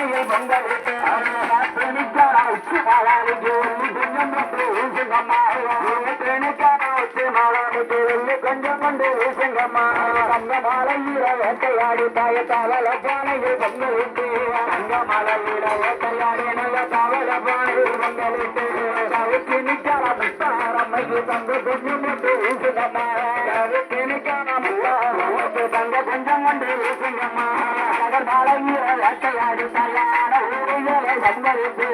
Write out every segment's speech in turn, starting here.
வெங்கல பானையில் கொஞ்சம் கொண்டு ஊசுங்கம்மா தங்க மலையில வேட்டையாடி தாய தவள பானையில் பொங்கலிட்டு தங்க வேட்டையாடி நல்ல தவள பானையில் பொங்கலிட்டு தவிர்த்து முத்தாரம்மைக்கு தங்க கொஞ்சம் கொண்டு சிங்கம்மா தவிர்த்து முத்தாரம்மைக்கு தங்க கொஞ்சம் கொண்டு கடல் மலையில வேட்டையாடி தள்ளாட ஊரிலே பொங்கலிட்டு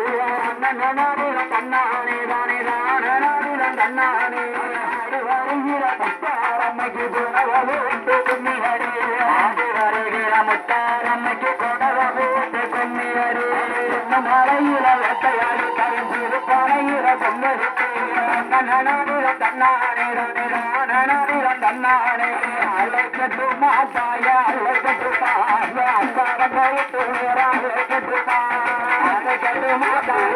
அண்ணனானே கண்ணானே தானே தானே கண்ணானே வருகிற முத்தாரம்மைக்கு குணவலூட்டு கும்மியரே ஆண்டு வருகிற முத்தாரம்மைக்கு குணவலூட்டு கும்மியரே மலையில வேட்டையாடி கருந்திரு பனையில பொங்கலுக்கு அழைக்கட்டு